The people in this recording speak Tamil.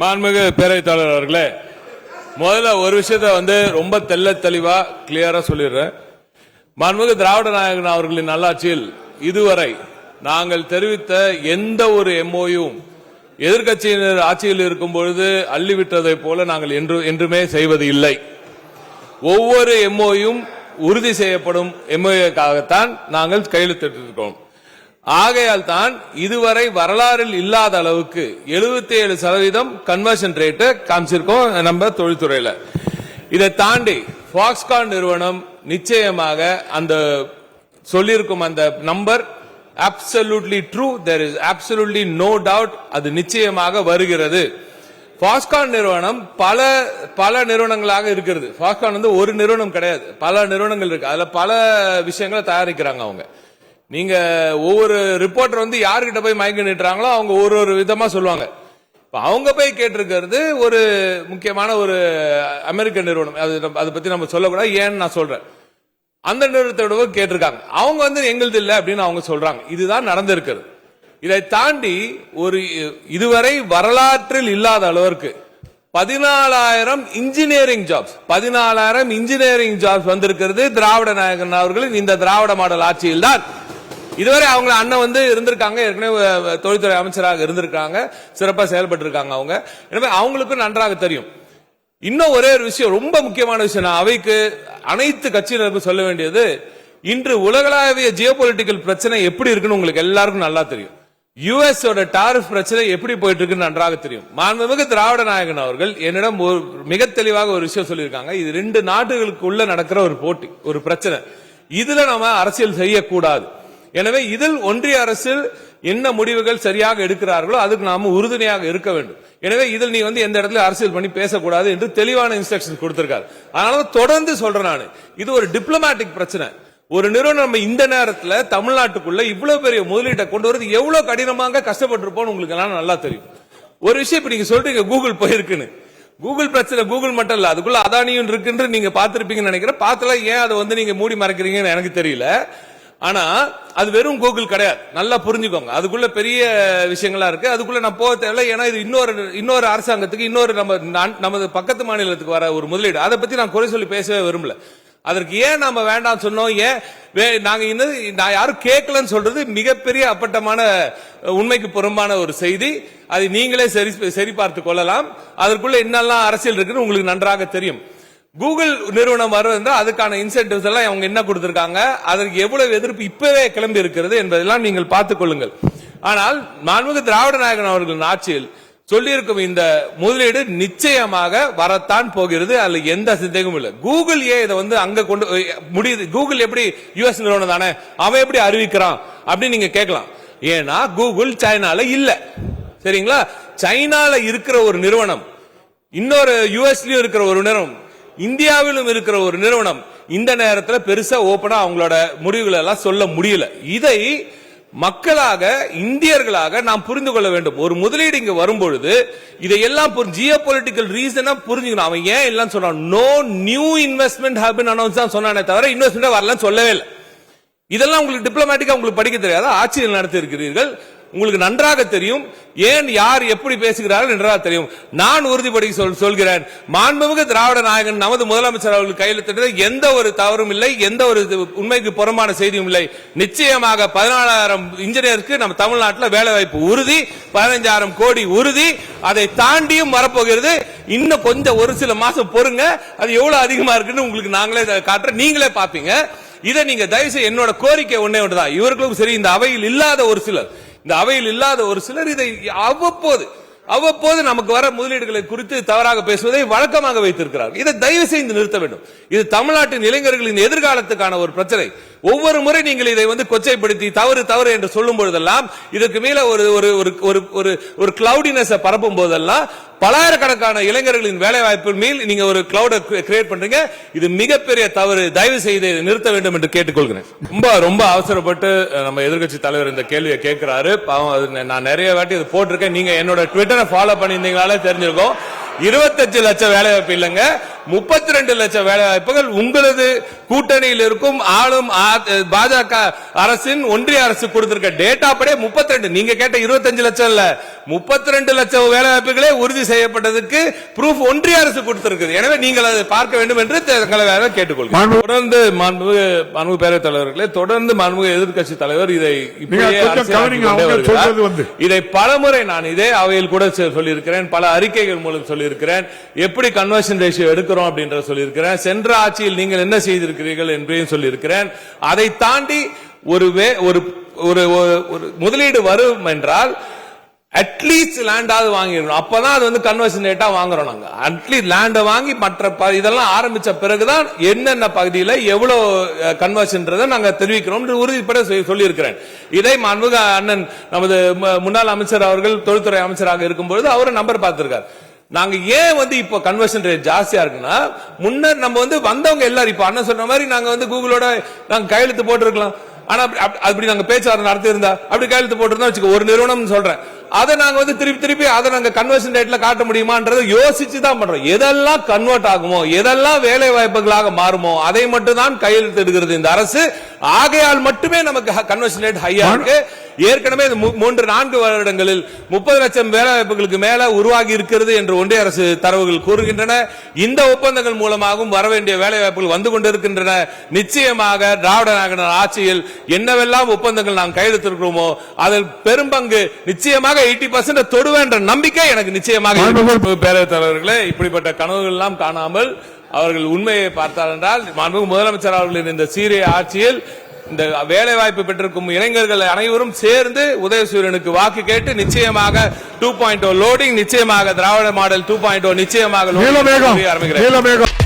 மாண்புமிகு பேரவைத் தலைவர் அவர்களே முதல்ல ஒரு விஷயத்த வந்து ரொம்ப தெள்ள தெளிவா கிளியரா சொல்லிடுறேன். மாண்புமிகு திராவிட நாயகன் அவர்களின் நல்லாட்சியில் இதுவரை நாங்கள் தெரிவித்த எந்த ஒரு எம்ஓயும் எதிர்க்கட்சியினர் ஆட்சியில் இருக்கும் பொழுது அள்ளிவிட்டதை போல நாங்கள் என்று என்றுமே செய்வது இல்லை. ஒவ்வொரு எம்ஓயும் உறுதி செய்யப்படும் எம்ஓஏக்காகத்தான் நாங்கள் கையெழுத்திட்டிருக்கிறோம். ஆகையால் தான் இதுவரை வரலாறில் இல்லாத அளவுக்கு 77% ஏழு சதவீதம் கன்வர்ஷன் ரேட்டை காமிச்சிருக்கோம் நம்ம தொழில்துறையில. இதை தாண்டி பாக்ஸ்கான் நிறுவனம் நிச்சயமாக அந்த சொல்லியிருக்கும் அந்த number absolutely true there is absolutely no doubt அது நிச்சயமாக வருகிறது. பாஸ்கான் நிறுவனம் பல பல நிறுவனங்களாக இருக்கிறது. பாஸ்கான் வந்து ஒரு நிறுவனம் கிடையாது. பல நிறுவனங்கள் இருக்கு. அதுல பல விஷயங்களை தயாரிக்கிறாங்க அவங்க. நீங்க ஒவ்வொரு ரிப்போர்ட்டர் வந்து யாருக்கிட்ட போய் மயங்கி நிட்டுறாங்களோ அவங்க ஒரு ஒரு விதமா சொல்லுவாங்க. இப்போ அவங்க போய் கேட்டிருக்கிறது ஒரு முக்கியமான ஒரு அமெரிக்க நிறுவனம். அது அதை பத்தி நம்ம சொல்லக்கூடாது. ஏன்னு நான் சொல்றேன். அந்த நிறுவனத்தோட கேட்டிருக்காங்க. அவங்க வந்து எங்களுது இல்லை அப்படின்னு அவங்க சொல்றாங்க. இதுதான் நடந்திருக்கிறது. இதை தாண்டி ஒரு இதுவரை வரலாற்றில் இல்லாத அளவிற்கு பதினாலாயிரம் இன்ஜினியரிங் ஜாப்ஸ் பதினாலாயிரம் இன்ஜினியரிங் ஜாப்ஸ் வந்திருக்கிறது திராவிட நாயகன் அவர்களின் இந்த திராவிட மாடல் ஆட்சியில் தான் இதுவரை அவங்க அண்ணன் வந்து இருந்திருக்காங்க. ஏற்கனவே தொழில்துறை அமைச்சராக இருந்திருக்காங்க. சிறப்பாக செயல்பட்டு இருக்காங்க அவங்க. எனவே அவங்களுக்கும் நன்றாக தெரியும். இன்னும் ஒரே ஒரு விஷயம் ரொம்ப முக்கியமான விஷயம் நான் அவைக்கு அனைத்து கட்சியினருக்கும் சொல்ல வேண்டியது இன்று உலகளாவிய ஜியோபொலிட்டிக்கல் பிரச்சனை எப்படி இருக்குன்னு உங்களுக்கு எல்லாருக்கும் நல்லா தெரியும். யுஎஸ் டாரிஃப் பிரச்சனை எப்படி போயிட்டு இருக்குன்னு நன்றாக தெரியும். மாண்புமிகு திராவிட நாயகன் அவர்கள் என்னிடம் ஒரு மிக தெளிவாக ஒரு விஷயம் சொல்லியிருக்காங்க. இது ரெண்டு நாடுகளுக்குள்ள நடக்கிற ஒரு போட்டி ஒரு பிரச்சனை. இதுல நம்ம அரசியல் செய்யக்கூடாது. எனவே இதில் ஒன்றிய அரசில் என்ன முடிவுகள் சரியாக எடுக்கிறார்களோ அதுக்கு நாம உறுதுணையாக இருக்க வேண்டும். எனவே இதில் நீ வந்து எந்த இடத்துல அரசியல் பண்ணி பேசக்கூடாது என்று தெளிவான இன்ஸ்ட்ரக்ஷன் கொடுத்திருக்காரு. அதனால தொடர்ந்து சொல்றேன் நான். இது ஒரு டிப்ளமேட்டிக் பிரச்சனை. ஒரு நிறுவனம் நம்ம இந்த நேரத்தில் தமிழ்நாட்டுக்குள்ள இவ்வளவு பெரிய முதலீட்டை கொண்டு வரது எவ்வளவு கடினமாக கஷ்டப்பட்டிருப்போம்னு உங்களுக்கு எல்லாம் நல்லா தெரியும். ஒரு விஷயம் இப்ப நீங்க சொல்றீங்க கூகுள் போயிருக்குன்னு. கூகுள் பிரச்சனை கூகுள் மட்டும் இல்ல அதுக்குள்ள அதானியும் இருக்குன்னு நீங்க பாத்திருப்பீங்கன்னு நினைக்கிறேன். பார்த்தலாம் ஏன் அதை வந்து நீங்க மூடி மறைக்கிறீங்கன்னு எனக்கு தெரியல. ஆனா அது வெறும் கூகுள் கிடையாது. நல்லா புரிஞ்சுக்கோங்க. அதுக்குள்ள பெரிய விஷயங்களா இருக்கு. அதுக்குள்ள நான் போக தேவையில்ல. ஏன்னா இது இன்னொரு இன்னொரு அரசாங்கத்துக்கு இன்னொரு நம்ம நான்- நமது பக்கத்து மாநிலத்துக்கு வர ஒரு முதலீடு. அதை பத்தி நான் குறை சொல்லி பேசவே விரும்பல. அதற்கு ஏன் நம்ம வேண்டாம் சொன்னோம்? ஏன் வே- நாங்க இன்னும் நான் யாரும் கேட்கலன்னு சொல்றது மிகப்பெரிய அப்பட்டமான உண்மைக்கு புறம்பான ஒரு செய்தி. அதை நீங்களே சரி சரி பார்த்து கொள்ளலாம். அதற்குள்ள என்னெல்லாம் அரசியல் இருக்குன்னு உங்களுக்கு நன்றாக தெரியும். கூகுள் நிறுவனம் வருவதா அதுக்கான இன்சென்டிவ்ஸ் எல்லாம் அவங்க என்ன கொடுத்திருக்காங்க? அதற்கு எவ்வளவு எதிர்ப்பு இப்பவே கிளம்பி இருக்கிறது என்பதெல்லாம் நீங்கள் பார்த்துக் கொள்ளுங்கள். ஆனால் மாண்புமிகு திராவிட நாயகன் அவர்களின் ஆட்சியில் சொல்லியிருக்கும் இந்த முதலீடு நிச்சயமாக வரத்தான் போகிறது அதுல எந்த சந்தேகமும் இல்லை. கூகுள் ஏன் இதை வந்து அங்க கொண்டு முடியுது? கூகுள் எப்படி யுஎஸ் நிறுவனம் தானே? அவன் எப்படி அறிவிக்கிறான்? அப்படின்னு நீங்க கேட்கலாம். ஏன்னா கூகுள் சைனால இல்ல. சரிங்களா? சைனால இருக்கிற ஒரு நிறுவனம் இன்னொரு யுஎஸ்லயும் இருக்கிற ஒரு நிறுவனம் இந்தியாவிலும் இருக்கிற ஒரு நிறுவனம் இந்த நேரத்தில் பெருசா ஓபனா அவங்களோட முடிவுகளை எல்லாம் சொல்ல முடியல. இதை மக்களாக இந்தியர்களாக நாம் புரிந்து கொள்ள வேண்டும். ஒரு முதலீடு இங்க வரும்பொழுது இதையெல்லாம் ஜியோ பொலிட்டிக்கல் ரீசனா புரிஞ்சுக்கணும். அவன் ஏன் எல்லாம் சொன்னான். நோ நியூ இன்வெஸ்ட்மெண்ட் ஹாபின் அனௌன்ஸ் தான் சொன்னானே தவிர இன்வெஸ்ட்மெண்ட் வரலன்னு சொல்லவே இல்லை. இதெல்லாம் உங்களுக்கு டிப்ளமேட்டிக்கா உங்களுக்கு படிக்க தெரியாத? ஆட்சியில் நடத்தி இருக்கிறீர்கள் உங்களுக்கு நன்றாக தெரியும். ஏன் யார் எப்படி பேசுகிறார்கள் நன்றாக தெரியும். நான் உறுதிப்படி சொல் சொல்கிறேன். மாண்புமிகு திராவிட நாயகன் நமது முதலமைச்சர் அவர்கள் கையெழுத்திட்டது எந்த ஒரு தவறும் இல்லை எந்த ஒரு இது உண்மைக்கு புறமான செய்தியும் இல்லை. நிச்சயமாக பதினாலாயிரம் இன்ஜினியருக்கு நம்ம தமிழ்நாட்டில் வேலை வாய்ப்பு உறுதி பதினஞ்சாயிரம் கோடி உறுதி. அதை தாண்டியும் வரப்போகிறது. இன்னும் கொஞ்சம் ஒரு சில மாசம் பொறுங்க. அது எவ்வளவு அதிகமா இருக்குன்னு உங்களுக்கு நாங்களே இதை காட்டுறோம் நீங்களே பாப்பீங்க இதை நீங்க தயவுசெய்து என்னோட கோரிக்கை ஒன்னே ஒன்றுதான். இவர்களுக்கும் சரி இந்த அவையில் இல்லாத ஒரு சிலர் இந்த அவையில் இல்லாத ஒரு சிலர் இதை அவ்வப்போது அவ்வப்போது நமக்கு வர முதலீடுகளை குறித்து தவறாக பேசுவதை வழக்கமாக வைத்திருக்கிறார். இதை தயவு செய்து நிறுத்த வேண்டும். இது தமிழ்நாட்டின் இளைஞர்களின் எதிர்காலத்துக்கான ஒரு பிரச்சனை. ஒவ்வொரு முறை நீங்கள் இதை வந்து கொச்சைப்படுத்தி தவறு தவறு என்று சொல்லும் பொழுதெல்லாம் இதற்கு மேல ஒரு ஒரு ஒரு ஒரு ஒரு ஒரு கிளவுடினஸ் பரப்பும் போதெல்லாம் பலாயிரக்கணக்கான இளைஞர்களின் வேலை வாய்ப்பு மேல் நீங்க ஒரு கிளவுட கிரியேட் பண்றீங்க. இது மிகப்பெரிய தவறு. தயவு செய்து நிறுத்த வேண்டும் என்று கேட்டுக்கொள்கிறேன். ரொம்ப ரொம்ப அவசரப்பட்டு நம்ம எதிர்க்கட்சி தலைவர் இந்த கேள்வியை கேட்கிறாரு. பாவம் நான் நிறைய வாட்டி இது போட்டிருக்கேன். நீங்க என்னோட ட்விட்டரை ஃபாலோ பண்ணியிருந்தீங்களாலே தெரிஞ்சிருக்கோம். இருபத்தஞ்சு லட்சம் வேலை வாய்ப்பு இல்லைங்க. முப்பத்தி ரெண்டு லட்சம் வேலை வாய்ப்புகள். உங்களது கூட்டணியில் இருக்கும் ஆளும் பாஜக அரசின் ஒன்றிய அரசு கொடுத்திருக்க டேட்டா படி முப்பத்தி ரெண்டு நீங்க கேட்ட இருபத்தஞ்சு லட்சம் இல்ல. முப்பத்தி ரெண்டு லட்சம் வேலை வாய்ப்புகளே உறுதி செய்யப்பட்டதுக்கு ப்ரூஃப் ஒன்றிய அரசு கொடுத்திருக்குது. எனவே நீங்கள் அதை பார்க்க வேண்டும் என்று தங்களை கேட்டுக்கொள்கிறேன் தொடர்ந்து மாண்புமிகு பேரவைத் தலைவர்களே தொடர்ந்து மாண்புமிகு எதிர்க்கட்சி தலைவர் இதை. இதை பலமுறை நான் இதே அவையில் கூட சொல்லியிருக்கிறேன். பல அறிக்கைகள் மூலம் சொல்லியிருக்கிறேன். எப்படி கன்வர்ஷன் ரேஷியோ எடுக்கிறோம் அப்படின்ற சொல்லியிருக்கிறேன். சென்ற ஆட்சியில் நீங்கள் என்ன செய்திருக்கிறீர்கள் என்பதையும் சொல்லியிருக்கிறேன். அதை தாண்டி ஒரு வே- ஒரு ஒரு ஒரு- முதலீடு வரும் என்றால் அட்லீஸ்ட் லேண்டாவது வாங்கிடணும். அப்பதான் அது வந்து கன்வர்ஷன் ரேட்டா வாங்குறோம் நாங்க. அட்லீஸ்ட் லேண்டை வாங்கி மற்ற ப- இதெல்லாம் ஆரம்பிச்ச பிறகுதான் என்னென்ன பகுதியில் எவ்வளவு கன்வர்ஷன்றதை நாங்க தெரிவிக்கிறோம் என்று உறுதிப்பட சொல்லி- சொல்லியிருக்கிறேன். இதை மாண்புக அண்ணன் நமது முன்னாள் அமைச்சர் அவர்கள் தொழில்துறை அமைச்சராக இருக்கும்பொழுது அவரும் நம்பர் பார்த்திருக்காரு. நாங்க ஏன் வந்து இப்போ கன்வர்ஷன் ரேட் ஜாஸ்தியா இருக்குன்னா முன்னர் நம்ம வந்து வந்தவங்க எல்லாரும் இப்போ அண்ணன் சொன்ன மாதிரி நாங்க வந்து கூகுளோட நாங்க கையெழுத்து போட்டிருக்கலாம். ஆனா அப்படி- அப்படி- அப்படி நாங்க பேச்சுவார்த்தை நடத்தி இருந்தா அப்படி கையெழுத்து போட்டிருந்தா வச்சுக்கோ ஒரு நிறுவனம் சொல்றேன். அதை நாங்க வந்து திருப்பி திருப்பி அதை நாங்க கன்வர்ஷன் ரேட்ல காட்ட முடியுமான்றதை யோசிச்சு தான் பண்றோம். எதெல்லாம் கன்வெர்ட் ஆகுமோ எதெல்லாம் வேலை வாய்ப்புகளாக மாறுமோ அதை மட்டும் தான் கையெழுத்து எடுக்கிறது இந்த அரசு. ஆகையால் மட்டுமே நமக்கு கன்வர்ஷன் ரேட் ஹையா இருக்கு. ஏற்கனவே மூன்று நான்கு வருடங்களில் முப்பது லட்சம் வேலை வாய்ப்புகளுக்கு மேல உருவாகி இருக்கிறது என்று ஒன்றிய அரசு தரவுகள் கூறுகின்றன. இந்த ஒப்பந்தங்கள் மூலமாகவும் வர வேண்டிய வேலை வாய்ப்புகள் வந்து கொண்டிருக்கின்றன. நிச்சயமாக திராவிட நாயகர் ஆட்சியில் என்னவெல்லாம் ஒப்பந்தங்கள் நாம் கையெழுத்திருக்கிறோமோ அதில் பெரும்பங்கு நிச்சயமாக எயிட்டி பர்சன்ட் தொடுவேன் என்ற நம்பிக்கை எனக்கு நிச்சயமாக. பேரவைத் தலைவர்களே இப்படிப்பட்ட கனவுகள் எல்லாம் காணாமல் அவர்கள் உண்மையை பார்த்தார் என்றால் மாண்புமிகு முதலமைச்சர் அவர்களின் இந்த சீரிய ஆட்சியில் இந்த வேலை வாய்ப்பு பெற்றிருக்கும் இளைஞர்கள் அனைவரும் சேர்ந்து உதயசூரியனுக்கு வாக்கு கேட்டு நிச்சயமாக டூ பாயிண்ட் லோடிங் நிச்சயமாக திராவிட மாடல் டூ பாயிண்ட் நிச்சயமாக loading நீலமேகம் ஆரம்பிக்கிறேன்